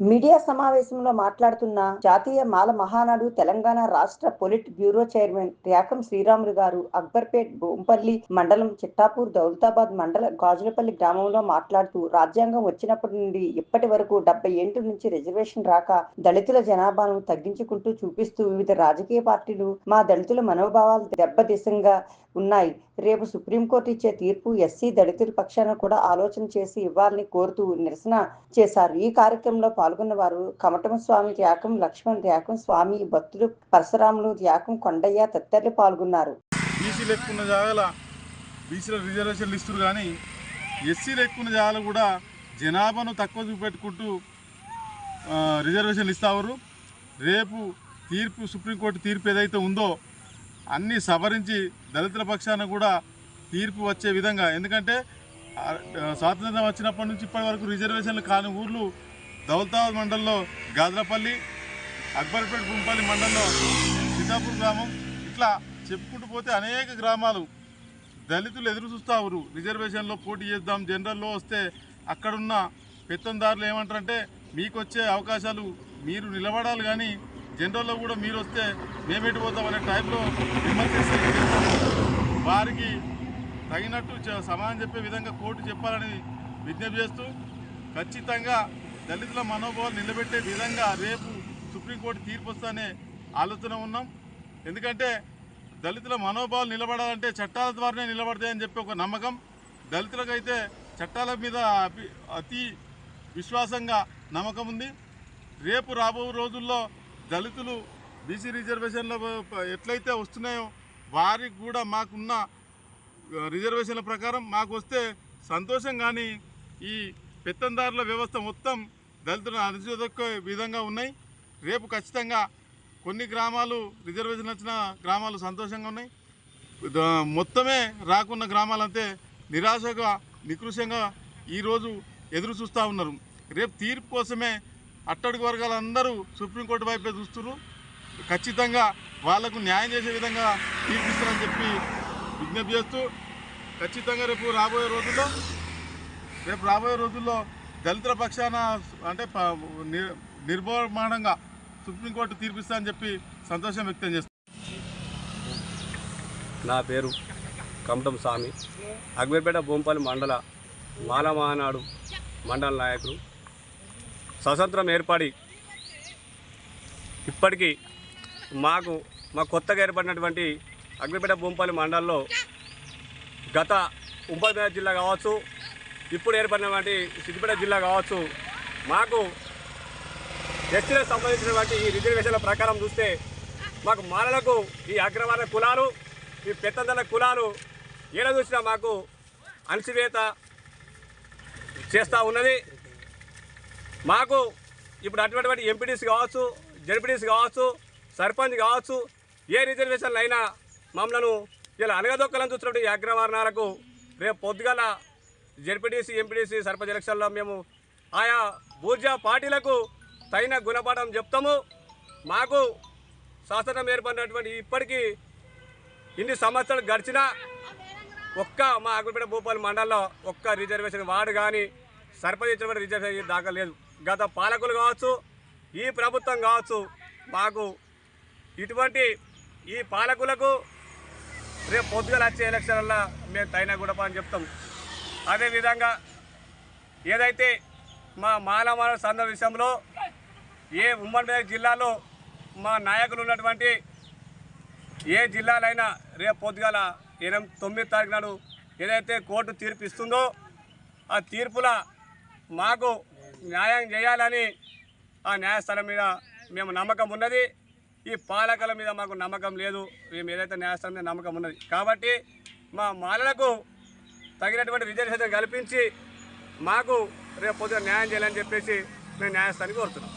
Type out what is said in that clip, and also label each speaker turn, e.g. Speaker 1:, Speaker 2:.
Speaker 1: Media సమావేశంలో మాట్లాడుతున్న జాతీయ మాల మహానాడు తెలంగాణ రాష్ట్ర polit bureau chairman Ryakam Sriramulu గారు అక్బర్పేట్ బోంపల్లి మండలం చిట్టాపూర్ దౌలతాబాద్ మండల గాజులపల్లి గ్రామంలో మాట్లాడుతూ రాజ్యాంగం వచ్చినప్పటి నుండి ఇప్పటి వరకు డెబ్బై ఏంటి నుంచి రిజర్వేషన్ రాక దళితుల జనాభాను తగ్గించుకుంటూ చూపిస్తూ వివిధ రాజకీయ పార్టీలు మా దళితుల మనోభావాలు దెబ్బదిశంగా ఉన్నాయి. రేపు సుప్రీంకోర్టు ఇచ్చే తీర్పు ఎస్సీ దళితుల పక్షాన కూడా ఆలోచన చేసి ఇవ్వాలని కోరుతూ నిరసన చేశారు. ఈ కార్యక్రమంలో పాల్గొన్న వారు కమటం స్వామి త్యాగం లక్ష్మణ్ త్యాగం స్వామి భక్తులు పరశురాములు త్యాగం కొండయ్య తదితరులు పాల్గొన్నారు.
Speaker 2: బీసీలు ఎక్కున్న జాగాల బీసీల రిజర్వేషన్లు ఇస్తారు కానీ ఎస్సీలు ఎక్కున్న జాగాలు కూడా జనాభాను తక్కువ చూపెట్టుకుంటూ రిజర్వేషన్లు ఇస్తావారు రేపు తీర్పు సుప్రీంకోర్టు తీర్పు ఏదైతే ఉందో అన్నీ సవరించి దళితుల పక్షాన కూడా తీర్పు వచ్చే విధంగా. ఎందుకంటే స్వాతంత్రం వచ్చినప్పటి నుంచి ఇప్పటి వరకు రిజర్వేషన్లు కాని ఊర్లు దౌల్తాబాద్ మండలంలో గాదలపల్లి అక్బర్పేట గుంపల్లి మండలంలో సీతాపూర్ గ్రామం. ఇట్లా చెప్పుకుంటూ పోతే అనేక గ్రామాలు దళితులు ఎదురు చూస్తారు రిజర్వేషన్లో పోటీ చేద్దాం జనరల్లో వస్తే అక్కడున్న పెత్తందారులు ఏమంటారంటే మీకు వచ్చే అవకాశాలు మీరు నిలబడాలి కానీ జనరల్లో కూడా మీరు వస్తే మేమేటి పోతాం అనే టైప్లో విమర్శిస్తే వారికి తగినట్టు చ- సమాధానం చెప్పే విధంగా కోర్టు చెప్పాలని విజ్ఞప్తి చేస్తూ ఖచ్చితంగా దళితుల మనోభావాలు నిలబెట్టే విధంగా రేపు సుప్రీంకోర్టు తీర్పు వస్తానే ఆలోచన ఉన్నాం. ఎందుకంటే దళితుల మనోభావాలు నిలబడాలంటే చట్టాల ద్వారానే నిలబడతాయని చెప్పి ఒక నమ్మకం. దళితులకైతే చట్టాల మీద అతి విశ్వాసంగా నమ్మకం ఉంది. రేపు రాబో రోజుల్లో దళితులు బీసీ రిజర్వేషన్ల ఎట్లయితే వస్తున్నాయో వారికి కూడా మాకున్న రిజర్వేషన్ల ప్రకారం మాకు వస్తే సంతోషం కానీ ఈ పెత్తందారుల వ్యవస్థ మొత్తం దళితులను అణచిదొక్కే విధంగా ఉన్నాయి. రేపు ఖచ్చితంగా కొన్ని గ్రామాలు రిజర్వేషన్ వచ్చిన గ్రామాలు సంతోషంగా ఉన్నాయి. మొత్తమే రాకున్న గ్రామాలంతే నిరాశగా నికృషంగా ఈరోజు ఎదురు చూస్తూ ఉన్నారు. రేపు తీర్పు కోసమే అట్టడుగు వర్గాలందరూ సుప్రీంకోర్టు వైపే చూస్తున్నారు ఖచ్చితంగా వాళ్ళకు న్యాయం చేసే విధంగా తీర్పిస్తారని చెప్పి విజ్ఞప్తి చేస్తూ ఖచ్చితంగా రేపు రాబోయే రోజుల్లో రేపు రాబోయే రోజుల్లో దళితుల పక్షాన అంటే నిర్మాణంగా నిర్మమాణంగా సుప్రీంకోర్టు తీర్పిస్తా అని చెప్పి సంతోషం వ్యక్తం చేస్తాను
Speaker 3: నా పేరు కమటం స్వామి అక్బర్పేట బొంపల్లి మండల మాలమానాడు మండల నాయకులు. స్వతంత్రం ఏర్పడి ఇప్పటికీ మాకు మా కొత్తగా ఏర్పడినటువంటి అగ్నిపేట బొంపల్లి మండలంలో గత ఉమ్మడి జిల్లా కావచ్చు ఇప్పుడు ఏర్పడినటువంటి సిద్దిపేట జిల్లా కావచ్చు మాకు ఎస్టీలకు సంబంధించినటువంటి ఈ రిజర్వేషన్ల ప్రకారం చూస్తే మాకు మాలలకు ఈ అగ్రవర్ణ కులాలు ఈ పెత్తందల కులాలు ఏడ చూసినా మాకు అణచివేత చేస్తూ ఉన్నది. మాకు ఇప్పుడు అటువంటి ఎంపీటీసీ కావచ్చు జడ్పీటీసీ కావచ్చు సర్పంచ్ కావచ్చు ఏ రిజర్వేషన్లు అయినా మమ్మల్ని ఇలా అనగదొక్కలను చూసినటువంటి ఈ అగ్రవర్ణాలకు రేపు పొద్దుగల జడ్పీటీసీ ఎంపీటీసీ సర్పంచ్ ఎలక్షన్లో మేము ఆయా బూర్జా పార్టీలకు తగిన గుణపాఠం చెప్తాము. మాకు శాసనం ఏర్పడినటువంటి ఇప్పటికీ ఇన్ని సంవత్సరాలు గడిచినా ఒక్క మా అగ్రపేట భూపాల్ మండలంలో ఒక్క రిజర్వేషన్ వార్డు కానీ సర్పంచ్ ఇచ్చినటువంటి రిజర్వేషన్ దాకా లేదు. గత పాలకులు కావచ్చు ఈ ప్రభుత్వం కావచ్చు మాకు ఇటువంటి ఈ పాలకులకు రేపు పొద్దుగల వచ్చే ఎలక్షన్లలో మేము తైన కూడా అని చెప్తాం. అదేవిధంగా ఏదైతే మా మానవ సంద విషయంలో ఏ ఉమ్మడి జిల్లాలో మా నాయకులు ఉన్నటువంటి ఏ జిల్లాలైనా రేపు పొద్దుగాల ఎనిమిది తొమ్మిది తారీఖు నాడు ఏదైతే కోర్టు తీర్పు ఇస్తుందో ఆ తీర్పుల మాకు న్యాయం చేయాలని ఆ న్యాయస్థానం మీద మేము నమ్మకం ఉన్నది. ఈ పాలకుల మీద మాకు నమ్మకం లేదు. మేము ఏదైతే న్యాయస్థానం మీద నమ్మకం ఉన్నది. కాబట్టి మా మాలలకు తగినటువంటి రిజర్వేషన్ కల్పించి మాకు రేపు పొద్దున న్యాయం చేయాలని చెప్పేసి మేము న్యాయస్థానికి కోరుతున్నాం.